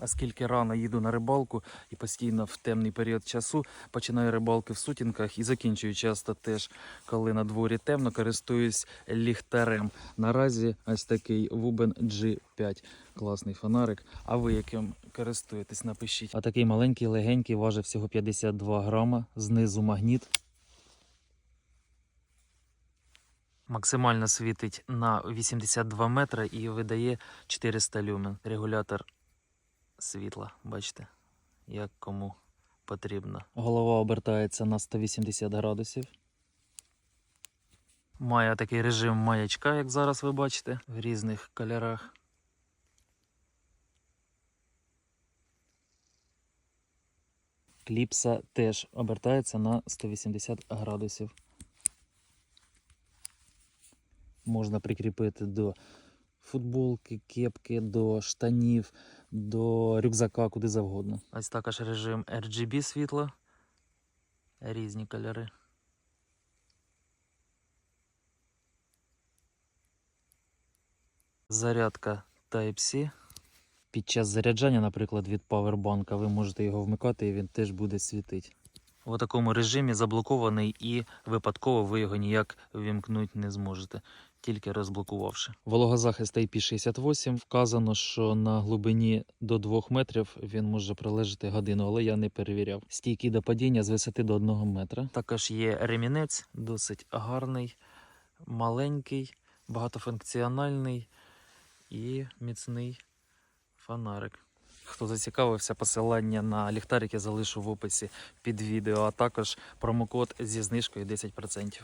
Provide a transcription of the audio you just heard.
Оскільки рано їду на рибалку і постійно в темний період часу починаю рибалки в сутінках і закінчую часто теж, коли на дворі темно, користуюсь ліхтарем. Наразі ось такий Wuben G5. Класний фонарик. А ви яким користуєтесь? Напишіть. А такий маленький, легенький, важить всього 52 грама. Знизу магніт. Максимально світить на 82 метри і видає 400 люмен. Регулятор світла, бачите, як кому потрібно. Голова обертається на 180 градусів. Має такий режим маячка, як зараз ви бачите, в різних кольорах. Кліпса теж обертається на 180 градусів. Можна прикріпити до футболки, кепки, до штанів, до рюкзака, куди завгодно. Ось також режим RGB світла. Різні кольори. Зарядка Type-C. Під час заряджання, наприклад, від павербанка, ви можете його вмикати і він теж буде світити. У такому режимі заблокований і випадково ви його ніяк вімкнути не зможете, тільки розблокувавши. Вологозахист IP68 вказано, що на глибині до 2 метрів він може пролежати годину, але я не перевіряв. Стійкий до падіння з висоти до 1 метра. Також є ремінець, досить гарний, маленький, багатофункціональний і міцний фонарик. Хто зацікавився, посилання на ліхтарик я залишу в описі під відео, а також промокод зі знижкою 10%.